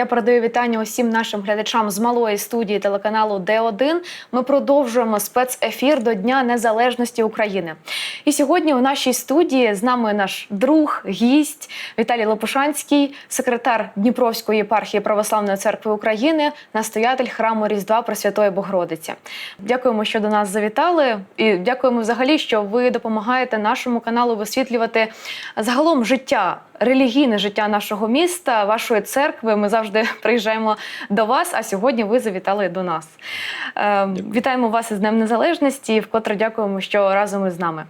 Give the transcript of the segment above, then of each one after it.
Я передаю вітання усім нашим глядачам з малої студії телеканалу Д1. Ми продовжуємо спецефір до Дня Незалежності України. І сьогодні у нашій студії з нами наш друг, гість Віталій Лопушанський, секретар Дніпровської єпархії Православної церкви України, настоятель храму Різдва Пресвятої Богородиці. Дякуємо, що до нас завітали, і дякуємо взагалі, що ви допомагаєте нашому каналу висвітлювати загалом життя релігійне життя нашого міста, вашої церкви. Ми завжди приїжджаємо до вас, а сьогодні ви завітали до нас. Дякую. вітаємо вас із Днем Незалежності і вкотре дякуємо, що разом із нами.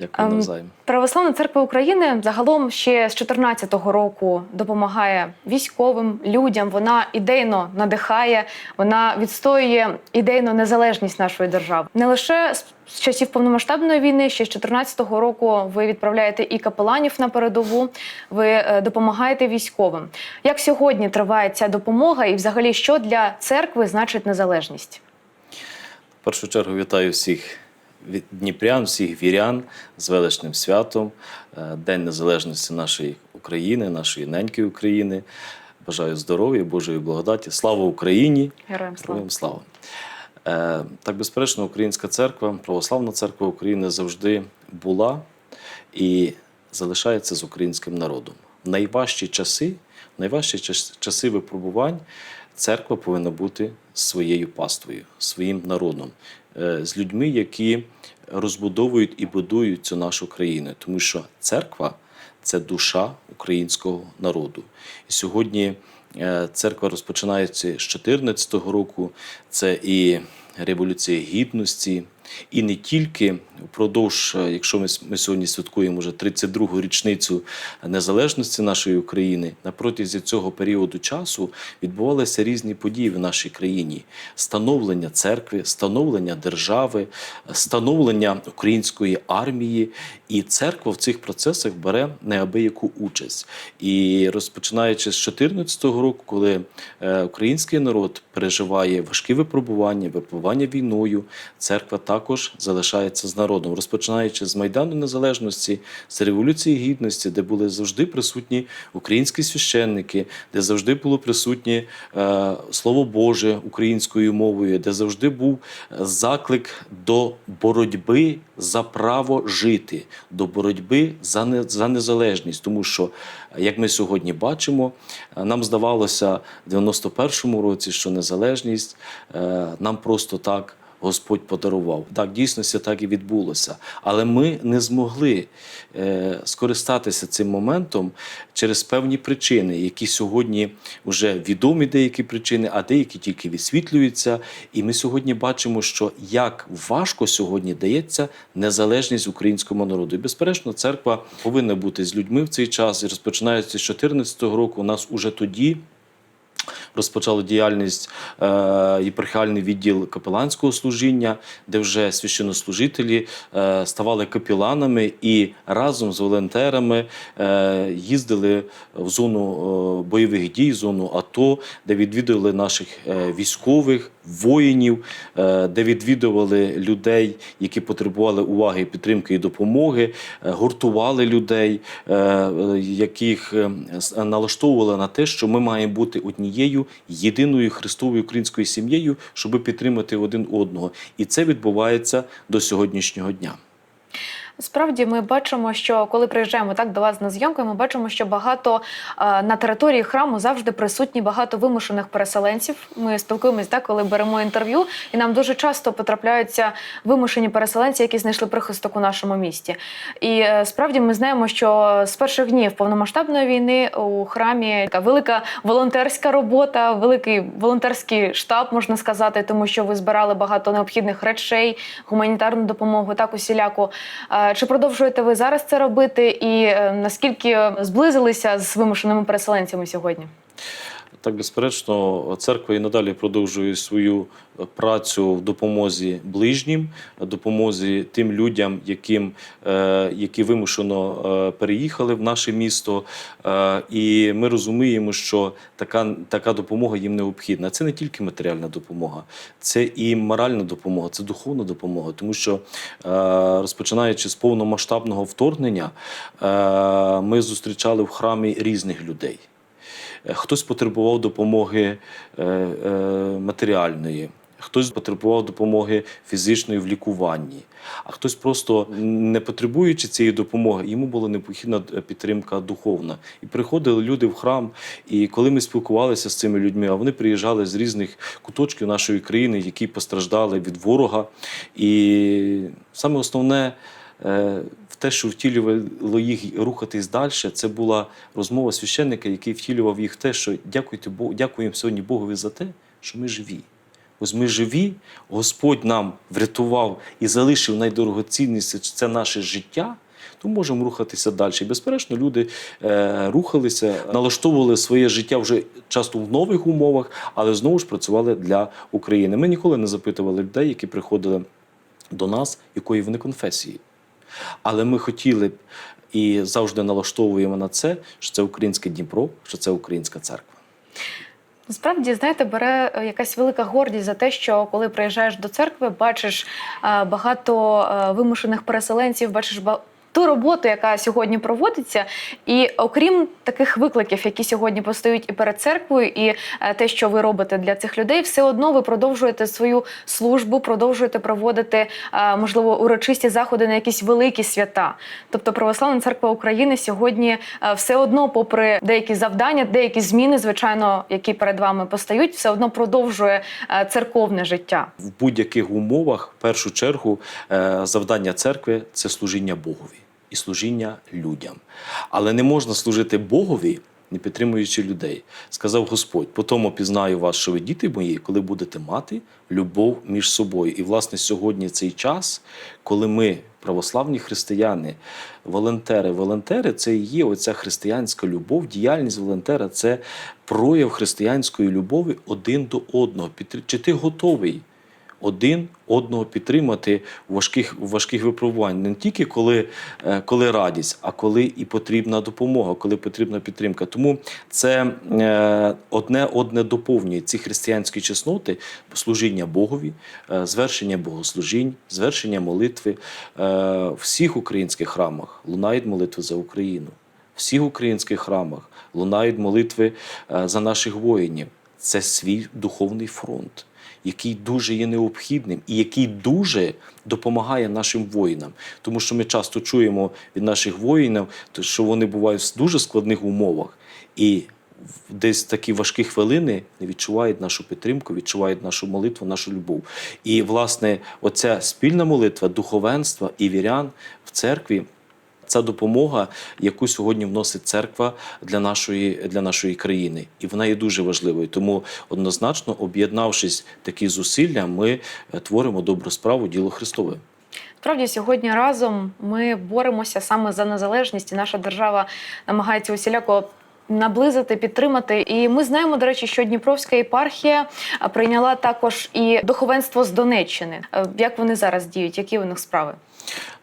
Дякую Ем, навзаєм. Православна церква України загалом ще з 2014 року допомагає військовим людям. Вона ідейно надихає, вона відстоює ідейну незалежність нашої держави. Не лише з- часів повномасштабної війни, ще з 2014 року ви відправляєте і капеланів на передову, ви е, допомагаєте військовим. Як сьогодні триває ця допомога, і взагалі що для церкви значить незалежність? В першу чергу вітаю всіх дніпрян, всіх вірян з величним святом, е, День Незалежності нашої України, нашої неньки України. Бажаю здоров'я, Божої благодаті. Слава Україні! Героям слава! Героям слава! Е, Так, безперечно, Українська церква, Православна церква України завжди була і залишається з українським народом. В найважчі часи, в найважчі часи випробувань церква повинна бути своєю паствою, своїм народом, з людьми, які розбудовують і будують цю нашу країну. Тому що церква це душа українського народу. І сьогодні е, церква розпочинається з 2014 року. Це і Революція Гідності, і не тільки впродовж, е, якщо ми, ми сьогодні святкуємо вже 32-гу річницю незалежності нашої України, на протязі цього періоду часу відбувалися різні події в нашій країні: становлення церкви, становлення держави, становлення української армії. І церква в цих процесах бере неабияку участь. І розпочинаючи з 2014 року, коли е, український народ переживає важкі випробування, випробування війною, церква також залишається з народом, розпочинаючи з Майдану Незалежності, з Революції Гідності, де були завжди присутні українські священники, де завжди було присутнє е, Слово Боже українською мовою, де завжди був е, заклик до боротьби за право жити, до боротьби за, не, за незалежність. Тому що, е, як ми сьогодні бачимо, нам здавалося в 91-му році, що незалежність нам просто так. Господь подарував. Так, дійсності так і відбулося. Але ми не змогли е, скористатися цим моментом через певні причини, які сьогодні вже відомі деякі причини, а деякі тільки висвітлюються. І ми сьогодні бачимо, що як важко сьогодні дається незалежність українському народу. І безперечно, церква повинна бути з людьми в цей час. І розпочинаючи з 2014 року, у нас уже тоді розпочали діяльність е, єпархіальний відділ капеланського служіння, де вже священнослужителі е, ставали капіланами і разом з волонтерами е, їздили в зону е, бойових дій, зону АТО, де відвідували наших е, військових, воїнів, е, де відвідували людей, які потребували уваги, підтримки і допомоги, е, гуртували людей, е, яких налаштовували на те, що ми маємо бути однією єдиною христовою українською сім'єю, щоб підтримати один одного. І це відбувається до сьогоднішнього дня. Справді, ми бачимо, що коли приїжджаємо так до вас на зйомки, ми бачимо, що багато е, на території храму завжди присутні багато вимушених переселенців. Ми спілкуємось так, коли беремо інтерв'ю, і нам дуже часто потрапляються вимушені переселенці, які знайшли прихисток у нашому місті. І е, справді ми знаємо, що з перших днів повномасштабної війни у храмі така велика волонтерська робота, великий волонтерський штаб, можна сказати, тому що ви збирали багато необхідних речей, гуманітарну допомогу, так усіляку. Е, Чи продовжуєте ви зараз це робити? І е, наскільки зблизилися з вимушеними переселенцями сьогодні? Так, безперечно, церква і надалі продовжує свою працю в допомозі ближнім, допомозі тим людям, яким, е, які вимушено е, переїхали в наше місто. Е, І ми розуміємо, що така, така допомога їм необхідна. Це не тільки матеріальна допомога, це і моральна допомога, це духовна допомога. Тому що е, розпочинаючи з повномасштабного вторгнення, е, ми зустрічали в храмі різних людей. Хтось потребував допомоги е, е, матеріальної, хтось потребував допомоги фізичної в лікуванні, а хтось просто не потребуючи цієї допомоги, йому була необхідна е, підтримка духовна. І приходили люди в храм. І коли ми спілкувалися з цими людьми, а вони приїжджали з різних куточків нашої країни, які постраждали від ворога. І саме основне. В те, що втілювало їх рухатись далі, це була розмова священника, який втілював їх в те, що дякуйте Богу, дякуємо сьогодні Богові за те, що ми живі. Ось ми живі, Господь нам врятував і залишив найдорогоцінніше це наше життя. То можемо рухатися далі. Безперечно, люди е, рухалися, налаштовували своє життя вже часто в нових умовах, але знову ж працювали для України. Ми ніколи не запитували людей, які приходили до нас, якої вони конфесії. Але ми хотіли б і завжди налаштовуємо на це, що це українське Дніпро, що це українська церква. Насправді, знаєте, бере е, якась велика гордість за те, що коли приїжджаєш до церкви, бачиш е, багато е, вимушених переселенців, бачиш ба- ту роботу, яка сьогодні проводиться. І окрім таких викликів, які сьогодні постають і перед церквою, і е, те, що ви робите для цих людей, все одно ви продовжуєте свою службу, продовжуєте проводити е, можливо урочисті заходи на якісь великі свята. Тобто Православна церква України сьогодні е, все одно, попри деякі завдання, деякі зміни, звичайно, які перед вами постають, все одно продовжує церковне життя. в будь-яких умовах, в першу чергу, завдання церкви це служіння Богові і служіння людям. Але не можна служити Богові, не підтримуючи людей. Сказав Господь: по тому пізнаю вас, що ви діти мої, коли будете мати любов між собою. І, власне, сьогодні цей час, коли ми. Православні християни, волонтери, волонтери це і є оця християнська любов. Діяльність волонтера це прояв християнської любові один до одного. Чи ти готовий один одного підтримати у важких, важких випробувань. Не тільки коли, е, коли радість, а коли і потрібна допомога, коли потрібна підтримка. Тому це е, одне одне доповнює ці християнські чесноти, служіння Богові, е, звершення богослужінь, звершення молитви. В всіх українських храмах лунають молитви за Україну. Всіх українських храмах лунають молитви за наших воїнів. Це свій духовний фронт який дуже є необхідним і який дуже допомагає нашим воїнам. Тому що ми часто чуємо від наших воїнів, що вони бувають в дуже складних умовах. І десь такі важкі хвилини не відчувають нашу підтримку, відчувають нашу молитву, нашу любов. І, власне, оця спільна молитва духовенства і вірян в церкві. Це допомога, яку сьогодні вносить церква для нашої, для нашої країни, і вона є дуже важливою. Тому однозначно, об'єднавшись такі зусилля, ми е, творимо добру справу, діло Христове. Справді сьогодні разом ми боремося саме за незалежність, і наша держава намагається усіляко. Наблизити, підтримати, і ми знаємо, до речі, що Дніпровська єпархія прийняла також і духовенство з Донеччини. Е, Як вони зараз діють? Які у них справи?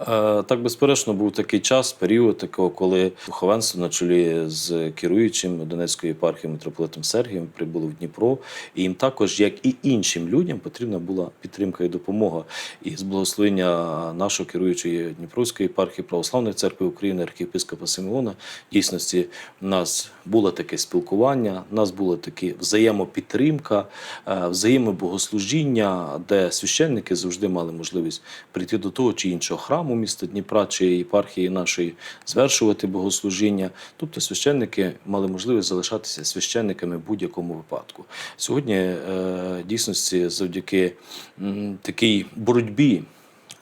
Е, Так, безперечно, був такий час, період такого, коли духовенство на чолі з керуючим Донецької єпархії митрополитом Сергієм прибуло в Дніпро. І їм також, як і іншим людям, потрібна була підтримка і допомога. І з благословення нашого керуючої Дніпровської єпархії Православної церкви України, архієпископа Симеона, дійсності в нас було таке спілкування, в нас була таке взаємопідтримка, е, взаємобогослужіння, де священники завжди мали можливість прийти до того чи іншого храму міста Дніпра чи єпархії нашої, звершувати богослужіння. Тобто священники мали можливість залишатися священниками в будь-якому випадку. Сьогодні е, дійсності завдяки такій боротьбі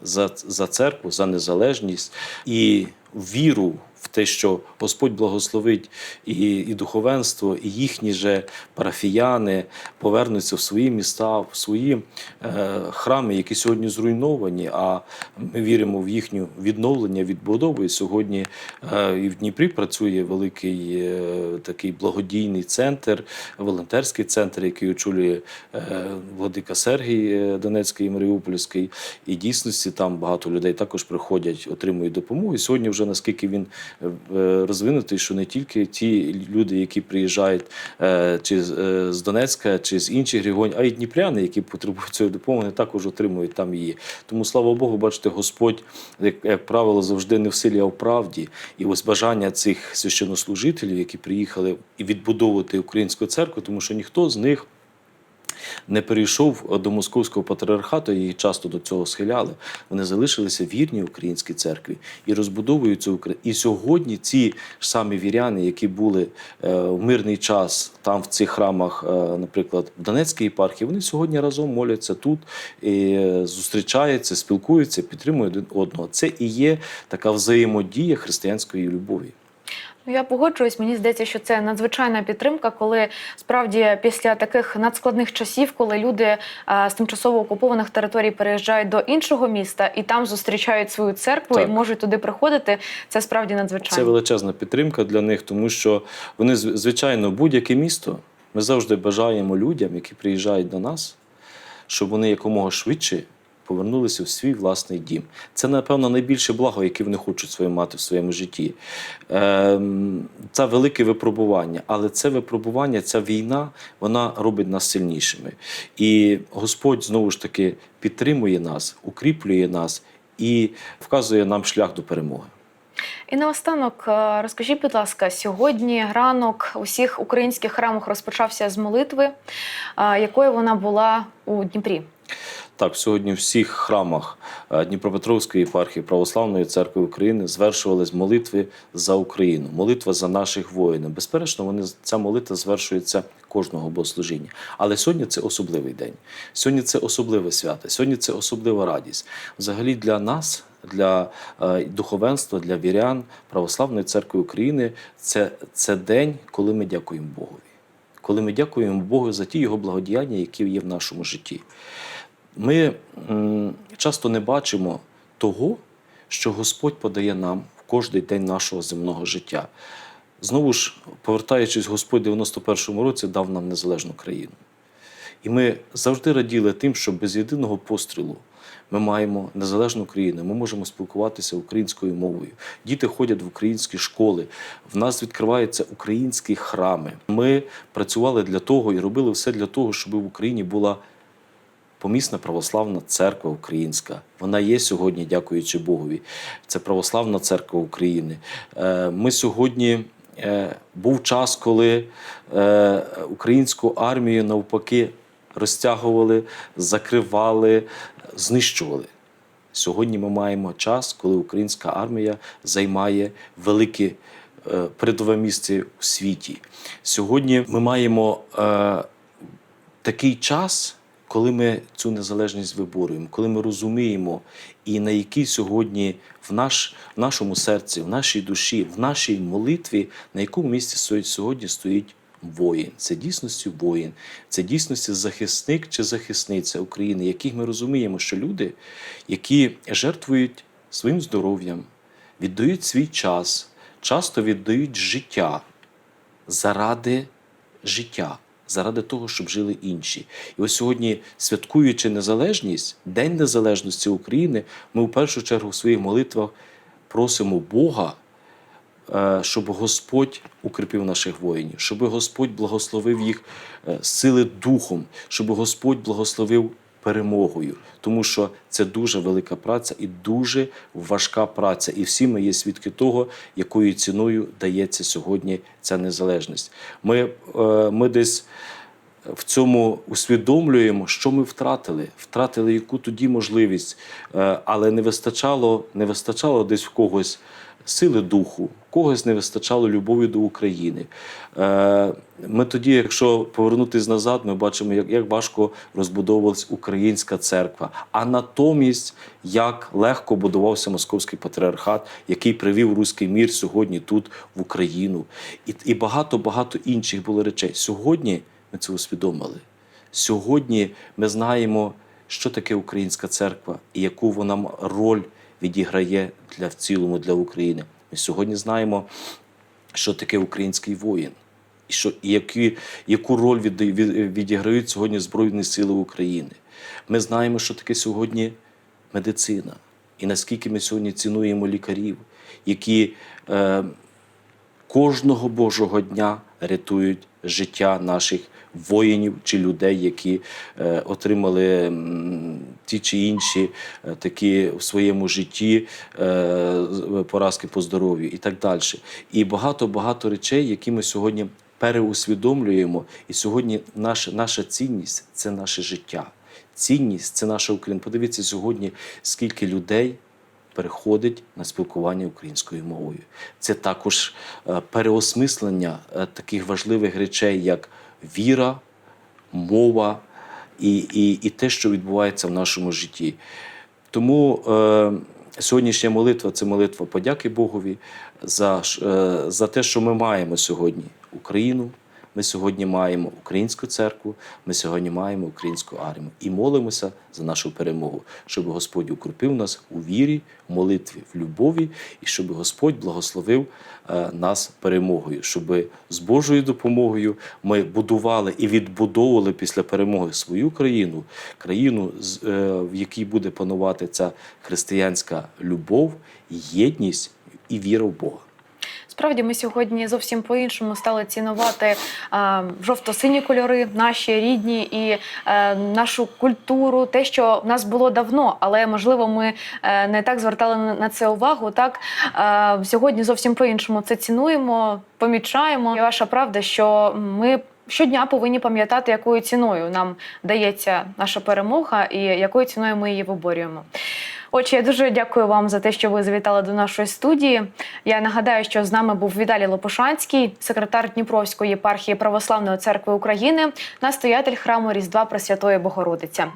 за, за церкву, за незалежність і віру в те, що Господь благословить і, і духовенство, і їхні же парафіяни повернуться в свої міста, в свої е, храми, які сьогодні зруйновані. А ми віримо в їхню відновлення, відбудову. І сьогодні е, і в Дніпрі працює великий е, такий благодійний центр, волонтерський центр, який очолює е, владика Сергій е, Донецький і Маріупольський. І дійсності там багато людей також приходять, отримують допомогу. І сьогодні вже вже наскільки він е, е, розвинутий, що не тільки ті люди, які приїжджають е, чи з- Донецька, чи з інших регіонів, а й дніпряни, які потребують цієї допомоги, також отримують там її. Тому слава Богу, бачите, Господь, як, як правило, завжди не в силі, а в правді. І ось бажання цих священнослужителів, які приїхали і відбудовувати українську церкву, тому що ніхто з них не перейшов до московського патріархату, їх часто до цього схиляли. Вони залишилися вірні українській церкві і розбудовують цю Україну. І сьогодні ці ж самі віряни, які були е, в мирний час там в цих храмах, е, наприклад, в Донецькій єпархії, вони сьогодні разом моляться тут, і е, зустрічаються, спілкуються, підтримують один одного. Це і є така взаємодія християнської любові. Ну, я погоджуюсь. Мені здається, що це надзвичайна підтримка, коли справді після таких надскладних часів, коли люди е, з тимчасово окупованих територій переїжджають до іншого міста і там зустрічають свою церкву Так. і можуть туди приходити. Це справді надзвичайно. Це величезна підтримка для них, тому що вони, звичайно, будь-яке місто. Ми завжди бажаємо людям, які приїжджають до нас, щоб вони якомога швидше повернулися в свій власний дім. Це, напевно, найбільше благо, яке вони хочуть своє мати в своєму житті. Ем, Це велике випробування, але це випробування, ця війна, вона робить нас сильнішими. І Господь знову ж таки підтримує нас, укріплює нас і вказує нам шлях до перемоги. І наостанок, е, розкажіть, будь ласка, сьогодні ранок у всіх українських храмах розпочався з молитви, е, якою вона була у Дніпрі. Так, сьогодні в всіх храмах е, Дніпропетровської єпархії Православної церкви України звершувались молитви за Україну, молитва за наших воїнів. Безперечно, вони ця молитва звершується кожного богослужіння. Але сьогодні це особливий день. Сьогодні це особливе свято. Сьогодні це особлива радість. Взагалі для нас, для е, духовенства, для вірян Православної церкви України, це, це день, коли ми дякуємо Богові. Коли ми дякуємо Богу за ті його благодіяння, які є в нашому житті. Ми часто не бачимо того, що Господь подає нам в кожний день нашого земного життя. Знову ж, повертаючись, Господь в 91-му році дав нам незалежну країну. І ми завжди раділи тим, що без єдиного пострілу ми маємо незалежну країну, ми можемо спілкуватися українською мовою. Діти ходять в українські школи, в нас відкриваються українські храми. Ми працювали для того і робили все для того, щоб в Україні була помісна православна церква українська. Вона є сьогодні, дякуючи Богові. Це православна церква України. Е, Ми сьогодні. е, Був час, коли е, українську армію навпаки розтягували, закривали, знищували. Сьогодні ми маємо час, коли українська армія займає велике передове місце у світі. Сьогодні ми маємо такий час, коли ми цю незалежність виборюємо, коли ми розуміємо, і на якій сьогодні в, наш, в нашому серці, в нашій душі, в нашій молитві, на якому місці стоїть сьогодні стоїть воїн. Це дійсності воїн, це дійсності захисник чи захисниця України, яких ми розуміємо, що люди, які жертвують своїм здоров'ям, віддають свій час, часто віддають життя заради життя, заради того, щоб жили інші. І ось сьогодні, святкуючи незалежність, День Незалежності України, ми в першу чергу в своїх молитвах просимо Бога, е, щоб Господь укріпив наших воїнів, щоб Господь благословив їх е, сили духом, щоб Господь благословив перемогою, тому що це дуже велика праця і дуже важка праця. І всі ми є свідки того, якою ціною дається сьогодні ця незалежність. Ми, е, ми десь в цьому усвідомлюємо, що ми втратили, втратили яку тоді можливість, Е, але не вистачало, не вистачало десь в когось сили духу, когось не вистачало любові до України. Е, Ми тоді, якщо повернутися назад, ми бачимо, як, важко розбудовувалась українська церква, а натомість як легко будувався московський патріархат, який привів руський мір сьогодні тут в Україну, і, і багато багато інших було речей. Сьогодні ми це усвідомили. Сьогодні ми знаємо, що таке українська церква і яку вона роль відіграє для в цілому для України. Ми сьогодні знаємо, що таке український воїн, і що і які, яку роль відда- від- відіграють сьогодні Збройні Сили України. Ми знаємо, що таке сьогодні медицина, і наскільки ми сьогодні цінуємо лікарів, які е, кожного Божого дня рятують життя наших воїнів чи людей, які е, отримали ті чи інші е, такі в своєму житті е, поразки по здоров'ю і так далі. І багато-багато речей, які ми сьогодні переусвідомлюємо. І сьогодні наша, наша цінність це наше життя. Цінність це наша Україна. Подивіться сьогодні, скільки людей переходить на спілкування українською мовою. Це також е, переосмислення е, таких важливих речей, як віра, мова і, і, і те, що відбувається в нашому житті. Тому е, сьогоднішня молитва це молитва подяки Богові за, е, за те, що ми маємо сьогодні Україну. Ми сьогодні маємо українську церкву, ми сьогодні маємо українську армію і молимося за нашу перемогу, щоб Господь укріпив нас у вірі, в молитві, в любові, і щоб Господь благословив е, нас перемогою, щоб з Божою допомогою ми будували і відбудовували після перемоги свою країну, країну, е, в якій буде панувати ця християнська любов, єдність і віра в Бога. Справді, ми сьогодні зовсім по-іншому стали цінувати е, жовто-сині кольори, наші рідні і е, нашу культуру, те, що в нас було давно, але можливо ми е, не так звертали на- це увагу. Так е, сьогодні зовсім по-іншому це цінуємо, помічаємо. І ваша правда, що ми. Щодня повинні пам'ятати, якою ціною нам дається наша перемога і якою ціною ми її виборюємо. Отже, я дуже дякую вам за те, що ви завітали до нашої студії. Я нагадаю, що з нами був Віталій Лопушанський, секретар Дніпровської єпархії Православної церкви України, настоятель храму Різдва Пресвятої Богородиця.